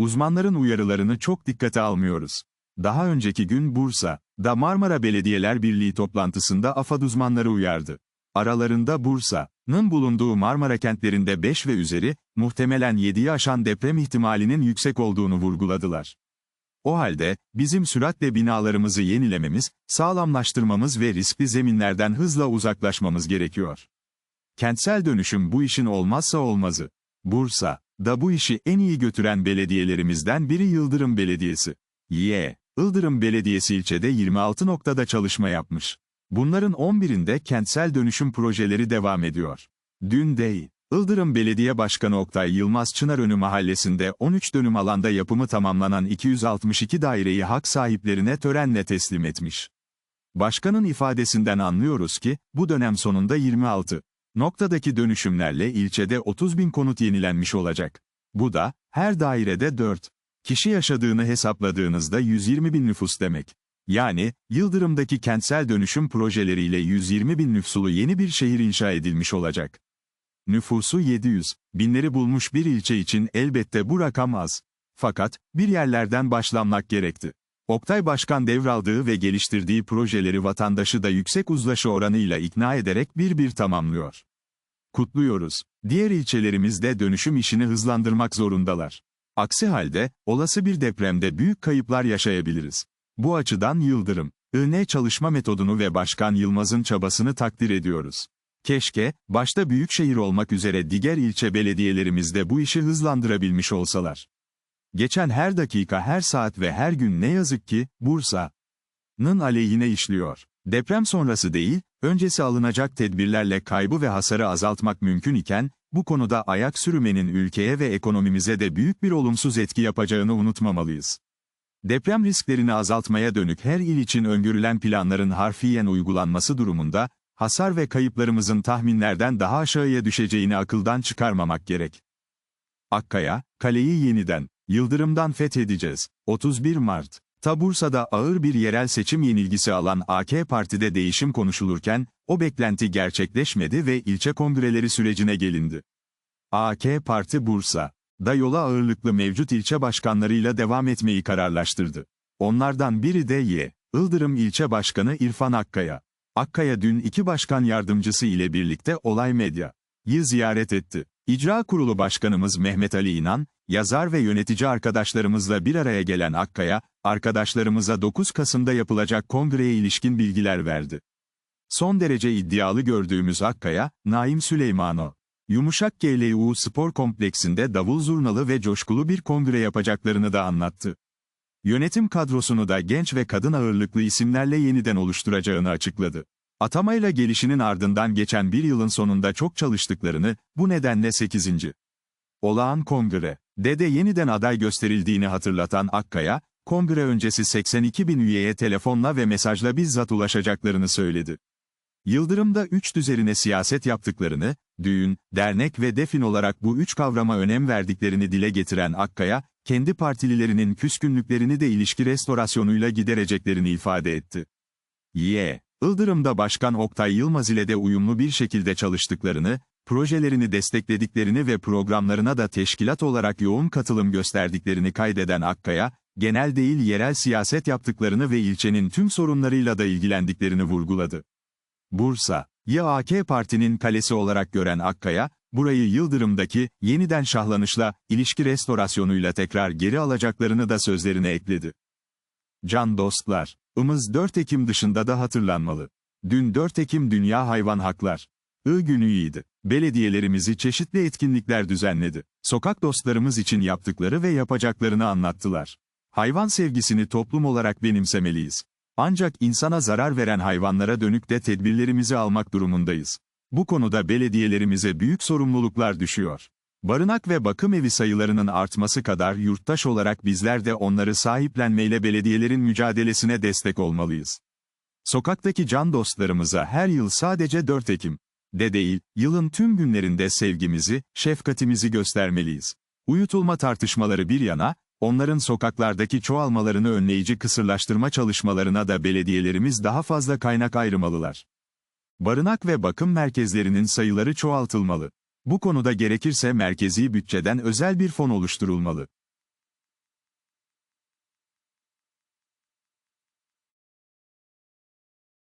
Uzmanların uyarılarını çok dikkate almıyoruz. Daha önceki gün Bursa, da Marmara Belediyeler Birliği toplantısında AFAD uzmanları uyardı. Aralarında Bursa'nın bulunduğu Marmara kentlerinde 5 ve üzeri, muhtemelen 7'yi aşan deprem ihtimalinin yüksek olduğunu vurguladılar. O halde, bizim süratle binalarımızı yenilememiz, sağlamlaştırmamız ve riskli zeminlerden hızla uzaklaşmamız gerekiyor. Kentsel dönüşüm bu işin olmazsa olmazı. Bursa, da bu işi en iyi götüren belediyelerimizden biri Yıldırım Belediyesi. Y. Yıldırım Belediyesi ilçede 26 noktada çalışma yapmış. Bunların 11'inde kentsel dönüşüm projeleri devam ediyor. Dün değil. Yıldırım Belediye Başkanı Oktay Yılmaz Çınarönü Mahallesi'nde 13 dönüm alanda yapımı tamamlanan 262 daireyi hak sahiplerine törenle teslim etmiş. Başkanın ifadesinden anlıyoruz ki, bu dönem sonunda 26 noktadaki dönüşümlerle ilçede 30 bin konut yenilenmiş olacak. Bu da, her dairede 4 kişi yaşadığını hesapladığınızda 120 bin nüfus demek. Yani, Yıldırım'daki kentsel dönüşüm projeleriyle 120 bin nüfuslu yeni bir şehir inşa edilmiş olacak. Nüfusu 700 binleri bulmuş bir ilçe için elbette bu rakam az. Fakat, bir yerlerden başlanmak gerekti. Oktay Başkan devraldığı ve geliştirdiği projeleri vatandaşı da yüksek uzlaşı oranıyla ikna ederek bir bir tamamlıyor. Kutluyoruz. Diğer ilçelerimiz de dönüşüm işini hızlandırmak zorundalar. Aksi halde, olası bir depremde büyük kayıplar yaşayabiliriz. Bu açıdan Yıldırım, IN çalışma metodunu ve Başkan Yılmaz'ın çabasını takdir ediyoruz. Keşke, başta büyükşehir olmak üzere diğer ilçe belediyelerimiz de bu işi hızlandırabilmiş olsalar. Geçen her dakika her saat ve her gün ne yazık ki, Bursa'nın aleyhine işliyor. Deprem sonrası değil, öncesi alınacak tedbirlerle kaybı ve hasarı azaltmak mümkün iken, bu konuda ayak sürümenin ülkeye ve ekonomimize de büyük bir olumsuz etki yapacağını unutmamalıyız. Deprem risklerini azaltmaya dönük her il için öngörülen planların harfiyen uygulanması durumunda, hasar ve kayıplarımızın tahminlerden daha aşağıya düşeceğini akıldan çıkarmamak gerek. Akkaya, kaleyi yeniden, Yıldırım'dan fethedeceğiz. 31 Mart. Tabursa'da ağır bir yerel seçim yenilgisi alan AK Parti'de değişim konuşulurken, o beklenti gerçekleşmedi ve ilçe kongreleri sürecine gelindi. AK Parti Bursa, da yola ağırlıklı mevcut ilçe başkanlarıyla devam etmeyi kararlaştırdı. Onlardan biri de Y. Ildırım İlçe Başkanı İrfan Akkaya. Akkaya dün iki başkan yardımcısı ile birlikte Olay Medya'yı ziyaret etti. İcra Kurulu Başkanımız Mehmet Ali İnan, yazar ve yönetici arkadaşlarımızla bir araya gelen Akkaya, arkadaşlarımıza 9 Kasım'da yapılacak kongreye ilişkin bilgiler verdi. Son derece iddialı gördüğümüz Akkaya, Naim Süleymano, Yumuşak GLU Spor Kompleksinde davul zurnalı ve coşkulu bir kongre yapacaklarını da anlattı. Yönetim kadrosunu da genç ve kadın ağırlıklı isimlerle yeniden oluşturacağını açıkladı. Atamayla gelişinin ardından geçen bir yılın sonunda çok çalıştıklarını, bu nedenle 8. Olağan Kongre, Dede yeniden aday gösterildiğini hatırlatan Akkaya, kongre öncesi 82 bin üyeye telefonla ve mesajla bizzat ulaşacaklarını söyledi. Yıldırım'da üç düzerine siyaset yaptıklarını, düğün, dernek ve defin olarak bu üç kavrama önem verdiklerini dile getiren Akkaya, kendi partililerinin küskünlüklerini de ilişki restorasyonuyla gidereceklerini ifade etti. Y. Ildırım'da Başkan Oktay Yılmaz ile de uyumlu bir şekilde çalıştıklarını, projelerini desteklediklerini ve programlarına da teşkilat olarak yoğun katılım gösterdiklerini kaydeden Akkaya, genel değil yerel siyaset yaptıklarını ve ilçenin tüm sorunlarıyla da ilgilendiklerini vurguladı. Bursa, YAK Parti'nin kalesi olarak gören Akkaya, burayı Yıldırım'daki yeniden şahlanışla, ilişki restorasyonuyla tekrar geri alacaklarını da sözlerine ekledi. Can dostlar, ımız 4 Ekim dışında da hatırlanmalı. Dün 4 Ekim Dünya Hayvan Haklar I günüydü. Belediyelerimizi çeşitli etkinlikler düzenledi. Sokak dostlarımız için yaptıkları ve yapacaklarını anlattılar. Hayvan sevgisini toplum olarak benimsemeliyiz. Ancak insana zarar veren hayvanlara dönük de tedbirlerimizi almak durumundayız. Bu konuda belediyelerimize büyük sorumluluklar düşüyor. Barınak ve bakım evi sayılarının artması kadar yurttaş olarak bizler de onları sahiplenmeyle belediyelerin mücadelesine destek olmalıyız. Sokaktaki can dostlarımıza her yıl sadece 4 Ekim de değil, yılın tüm günlerinde sevgimizi, şefkatimizi göstermeliyiz. Uyutulma tartışmaları bir yana, onların sokaklardaki çoğalmalarını önleyici kısırlaştırma çalışmalarına da belediyelerimiz daha fazla kaynak ayırmalılar. Barınak ve bakım merkezlerinin sayıları çoğaltılmalı. Bu konuda gerekirse merkezi bütçeden özel bir fon oluşturulmalı.